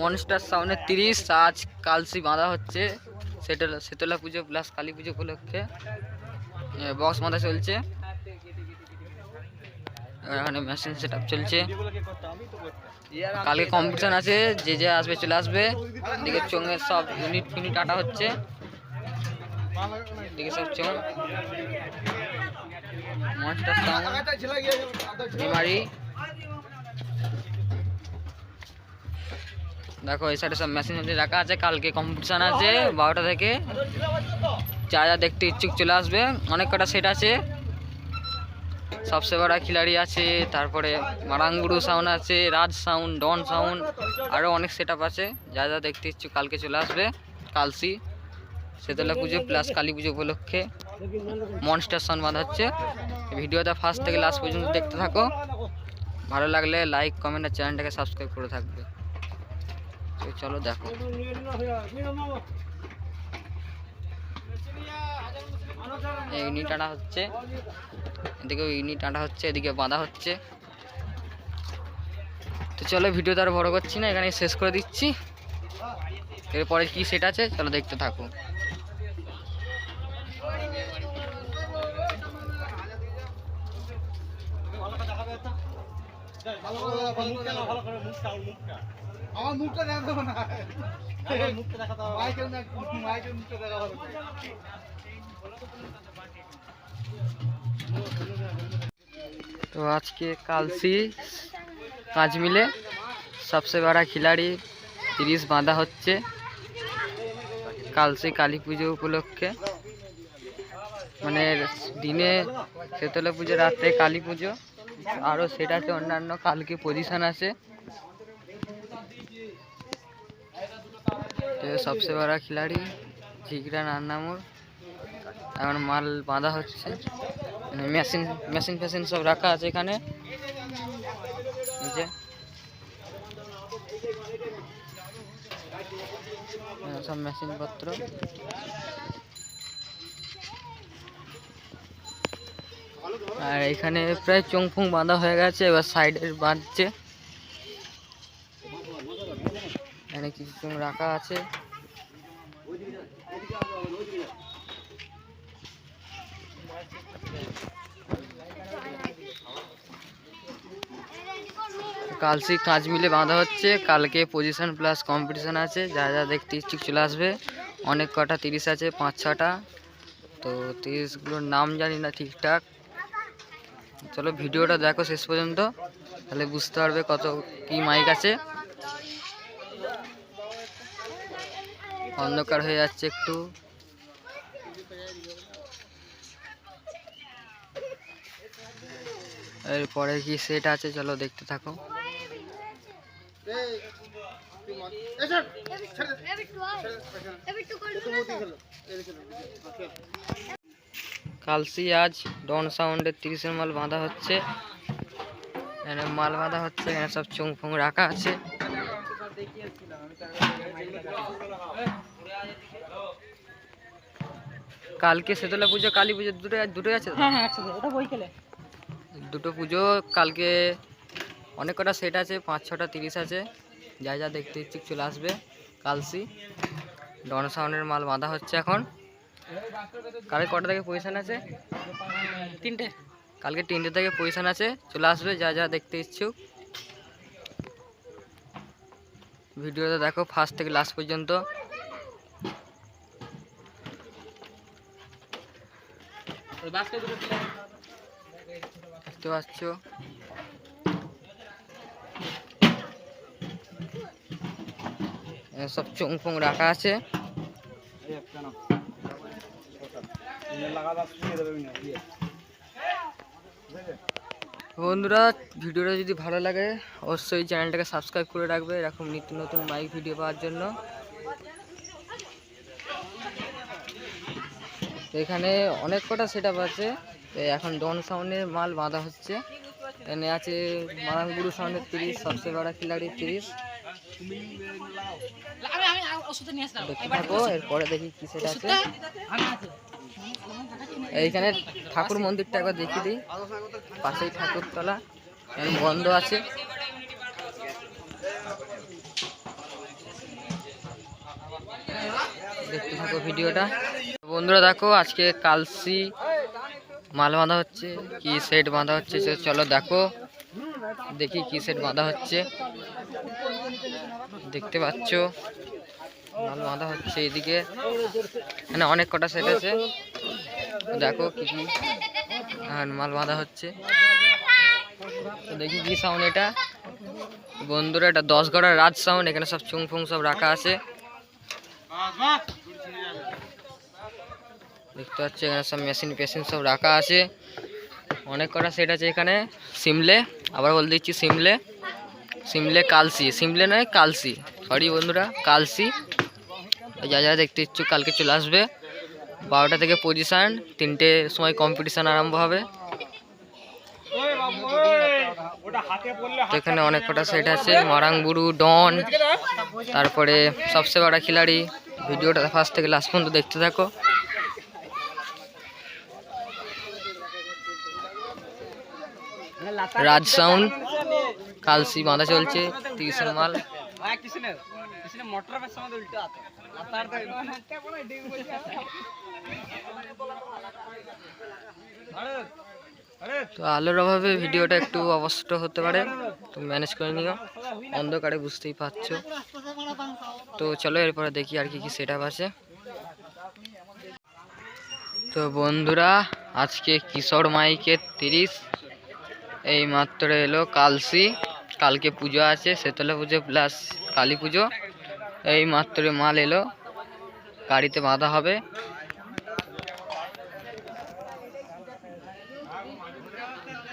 Monster সামনে তিরিশ, আজ কালসি বাঁধা হচ্ছে, সেতলা শীতলা পুজো প্লাস কালী পুজো উপলক্ষে। বক্স বাঁধা চলছে। এখানে মেশিন সেট চলছে। কালকে কম্পিটিশন আছে, যে যে আসবে চলে আসবে। এদিকে চোঙের সব ইউনিট ফিউনিট আটা হচ্ছে। এদিকে সব চোঙ। মনস্টার দেখো, এই সাইডে সব মেশিন রাখা আছে। কালকে কম্পিটিশন আছে বারোটা থেকে। যা যা দেখতে ইচ্ছুক চলে আসবে। অনেক কটা সেট আছে। সবচেয়ে বড় খিলাড়ি আছে, তারপরে মারাঙ্গুরু সাউন্ড আছে, রাজ সাউন্ড ডন সাউন্ড আরও অনেক সেট আছে। যা যা দেখতে ইচ্ছুক কালকে চলে আসবে। কালসি, শীতলা পুজো প্লাস কালী পুজো উপলক্ষে। মনস্টার সাউন্ড বাঁধা হচ্ছে ভিডিওটা ফার্স্ট থেকে লাস্ট পর্যন্ত দেখতে থাকো। ভালো লাগলে লাইক কমেন্ট আর চ্যানেলটাকে সাবস্ক্রাইব করে থাকবে। তো চলো দেখো। এই ইউনিট আনা হচ্ছে, এদিকে ইউনিট আনা হচ্ছে, এদিকে বাঁধা হচ্ছে। তো চলো ভিডিওটা আর বড় করছি না এখানে শেষ করে দিচ্ছি। এরপরে কি সেট আছে, চলো দেখতে থাকো। আমার মুখটা না। মাইকেল না মাইকেল মুখটা দেখাবো তো আজকে কালসি কাজ মিলে সবচেয়ে বড় খিলাড়ি তিরিশ বাঁধা হচ্ছে। কালসি কালী পুজো উপলক্ষে। মানে দিনে শীতলা পুজো রাত্রে কালী পুজো। আরও সেটা আছে অন্যান্য কালকে পজিশন আছে সবচেয়ে বড় খিলাড়ি ঝিগড়া নান্নামুর। এখন মাল বাঁধা হচ্ছে। মেশিন মেশিন ফেশিন সব রাখা আছে এখানে সব মেশিন পত্র। আর এখানে প্রায় চোংফুং বাঁধা হয়ে গেছে, এবার সাইডে বাঁধছে। এখানে কিছু চোং রাখা আছে। কালসি কাজ মিলে বাঁধা হচ্ছে। কালকে পজিশন প্লাস কম্পিটিশন আছে। যা যা দেখতে ইচ্ছুক চলে আসবে। অনেক কটা তিরিশ আছে, পাঁচ ছটা। তো তিরিশগুলোর নাম জানি না ঠিকঠাক। চলো ভিডিওটা দেখো শেষ পর্যন্ত। তাহলে বুঝতে পারবে কত কি মাইক আছে। অন্ধকার হয়ে যাচ্ছে একটু। এরপরে কি সেট আছে? চলো দেখতে থাকো। কালসি আজ ডন সাউন্ডের তিরিশের মাল বাঁধা হচ্ছে। এখানে মাল বাঁধা হচ্ছে, এখানে সব চুং ফুং রাখা আছে। কালকে শীতলা পুজো কালী পুজো দুটো দুটোই আছে হ্যাঁ হ্যাঁ একসাথে ওটা বইকেলে দুটো পুজো কালকে অনেক কটা সেট আছে পাঁচ ছটা তিরিশ আছে। যা যা দেখতে ইচ্ছুক চলে আসবে কালসি। ডন সাউন্ডের মাল বাঁধা হচ্ছে এখন। কালকে কটা থেকে পজিশান আছে? তিনটে। কালকে তিনটে থেকে পজিশন আছে চলে আসবে যা যা দেখতে ইচ্ছুক। ভিডিওটা দেখো ফার্স্ট থেকে লাস্ট পর্যন্ত। দেখতে পাচ্ছ? সব চোং ফোং রাখা আছে। বন্ধুরা, ভিডিওটা যদি ভালো লাগে, অবশ্যই চ্যানেলটাকে সাবস্ক্রাইব করে রাখবে। এরকম নিত্য নতুন মাইক ভিডিও পাওয়ার জন্য। তো এখানে অনেক কটা সেট আছে। এখন ডন সাউন্ডের মাল বাঁধা হচ্ছে। এখানে আছে মারাঙ্গুরু সাউন্ডের তিরিশ সবচেয়ে বড় খিলাড়ি তিরিশ। এরপরে দেখি কি সেট আছে। এইখানে ঠাকুর মন্দিরটা একবার দেখিয়ে দিই। পাশেই ঠাকুরতলা বন্ধ আছে। দেখতে থাকো ভিডিওটা। বন্ধুরা দেখো, আজকে কালসি মাল বাঁধা হচ্ছে, কি সেট বাঁধা হচ্ছে চলো দেখো। দেখি কি সেট বাঁধা হচ্ছে। দেখতে পাচ্ছ, মাল বাঁধা হচ্ছে এদিকে মানে অনেক কটা সেট আছে। দেখো কি কি মাল বাঁধা হচ্ছে। দেখি কি সাউন্ড এটা। বন্ধুরা, এটা দশ গড়ার রাজ সাউন্ড এখানে সব চুং ফুং সব রাখা আছে। দেখতে পাচ্ছি এখানে সব মেশিন ফেশিন সব রাখা আছে। অনেক কটা সেট আছে এখানে। সিমলে, আবার বলে দিচ্ছি সিমলে। সিমলে কালসি, সিমলে নয়, কালসি। সরি বন্ধুরা, কালসি। যা যা দেখতে ইচ্ছুক, কালকে চলে আসবে। বারোটা থেকে পজিশান তিনটে সময় কম্পিটিশান আরম্ভ হবে। এখানে অনেক কটা সেট আছে মারাংবুরু ডন, তারপরে সবচেয়ে বড় খিলাড়ি। ভিডিওটা ফার্স্ট থেকে লাস্ট পর্যন্ত দেখতে থাকো। রাজ সাউন্ড কালসি বাঁধা চলছে, তিরিশের মাল। তো আলোর অভাবে ভিডিওটা একটু অবস্থ হতে পারে তো ম্যানেজ করে নিও। অন্ধকারে বুঝতেই পারছ। তো চলো এরপরে দেখি আর কি কি সেট আছে। তো বন্ধুরা, আজকে কিশোর মাইকের তিরিশ। এই মাত্র এলো কালসি। কালকে পুজো আছে শীতলা পুজো প্লাস কালী পুজো। এই মাত্র মাল এলো, গাড়িতে বাঁধা হবে।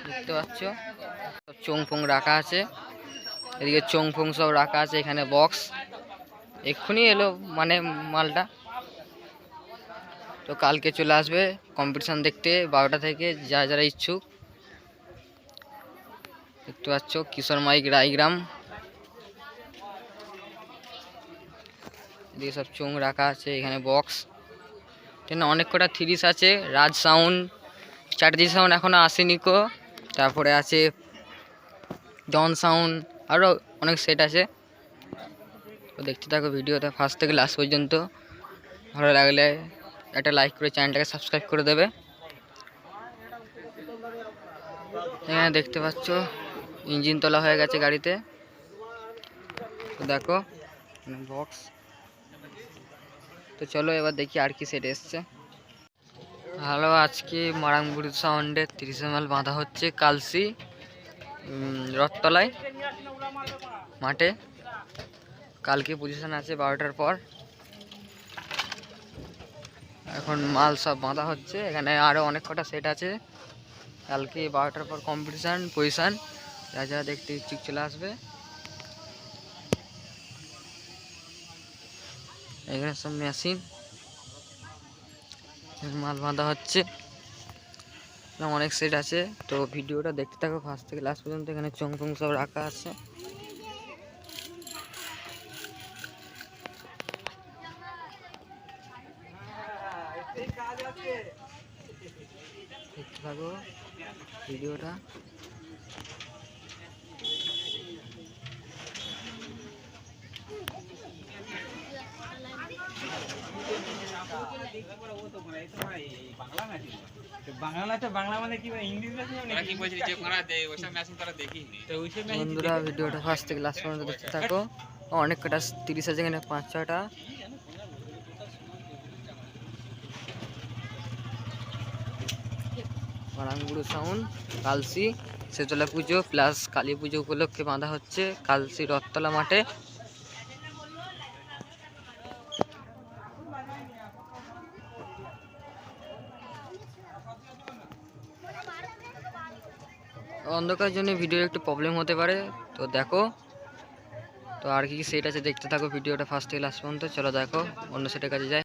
দেখতে পাচ্ছ চোং ফোং রাখা আছে। এদিকে চোং ফোং সব রাখা আছে, এখানে বক্স এক্ষুনি এলো মানে মালটা। তো কালকে চলে আসবে কম্পিটিশান দেখতে, বারোটা থেকে যারা যারা ইচ্ছুক। দেখতে পাচ্ছ, কিশোর মাইক রায়গ্রাম এদিকে সব চোং রাখা আছে, এখানে বক্স এখানে অনেক কটা থ্রিস আছে, রাজ সাউন্ড চারটি সাউন্ড এখনও আসেনি কো। তারপরে আছে ডন সাউন্ড আরও অনেক সেট আছে। তো দেখতে থাকো ভিডিওটা ফার্স্ট থেকে লাস্ট পর্যন্ত। ভালো লাগলে একটা লাইক করে চ্যানেলটাকে সাবস্ক্রাইব করে দেবে। এখানে দেখতে পাচ্ছ ইঞ্জিন তোলা হয়ে গেছে গাড়িতে। দেখো বক্স তো চলো এবার দেখি আর কি সেট এসছে। হ্যালো আজকে মারাংবুড়ি সাউন্ডে তিরিশে মাল বাঁধা হচ্ছে কালসি রথতলায়, মাঠে। কালকে পজিশন আছে বারোটার পর। এখন মাল সব বাঁধা হচ্ছে। এখানে আরও অনেক কটা সেট আছে। কালকে বারোটার পর কম্পিটিশান পজিশান যা যা দেখতে ইচ্ছুক চলে আসবে এখানে সব মেশিন মাল বাঁধা হচ্ছে অনেক সেট আছে তো ভিডিওটা দেখতে থাকো ফার্স্ট থেকে লাস্ট পর্যন্ত এখানে চং ফং সব রাখা আছে দেখতে থাকো ভিডিওটা বাংলাতে বাংলা মানে কি ইংলিশ বন্ধুরা, ভিডিওটা ফার্স্ট থেকে লাস্ট পর্যন্ত দেখতে থাকো। অনেক কটা, তিরিশ আছে এখানে, পাঁচ ছটা মারাঙ্গুড়ু সাউন্ড কালসি শেতলা পুজো প্লাস কালী পুজো উপলক্ষে বাঁধা হচ্ছে কালসি রথতলা মাঠে। অন্ধকার জন্য ভিডিও একটু প্রবলেম হতে পারে। তো দেখো, তো আর কি সেট আছে দেখতে থাকো ভিডিওটা ফার্স্ট থেকে লাস্ট পর্যন্ত। চলো দেখো, অন্য সেটের কাছে যাই।